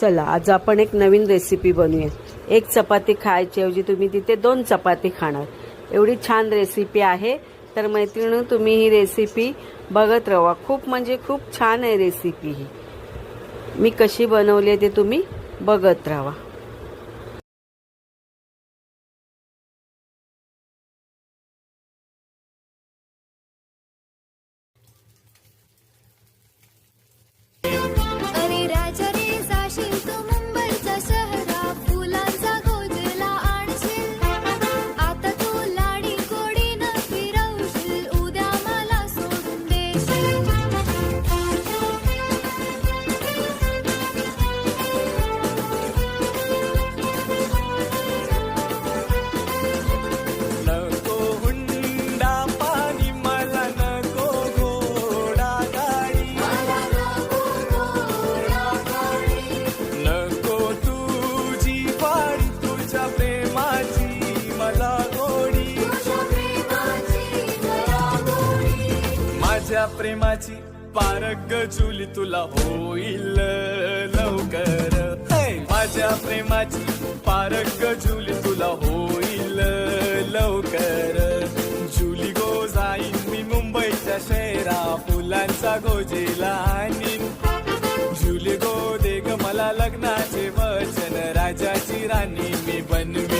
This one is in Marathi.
चला आज आपण एक नवीन रेसिपी बनवूया. एक चपाती खायची ऐवजी तुम्ही तिथे दोन चपाती खाणार. एवढी छान रेसिपी आहे. तर मैत्रिणी तुम्ही ही रेसिपी बघत राहा. खूप म्हणजे खूप छान आहे रेसिपी ही. मी कशी बनवली आहे ते तुम्ही बघत राहा. तुझ्या प्रेमाची मला गोडी माझ्या प्रेमाची पारग जुली तुला होईल लवकर. माझ्या प्रेमाची पारग जुली तुला होईल लवकर. जुली गो जाईन मी मुंबईच्या शहरा फुलांचा गोजेला आणीन. जुली गो दे ग मला लग्नाचे रानी में बन गई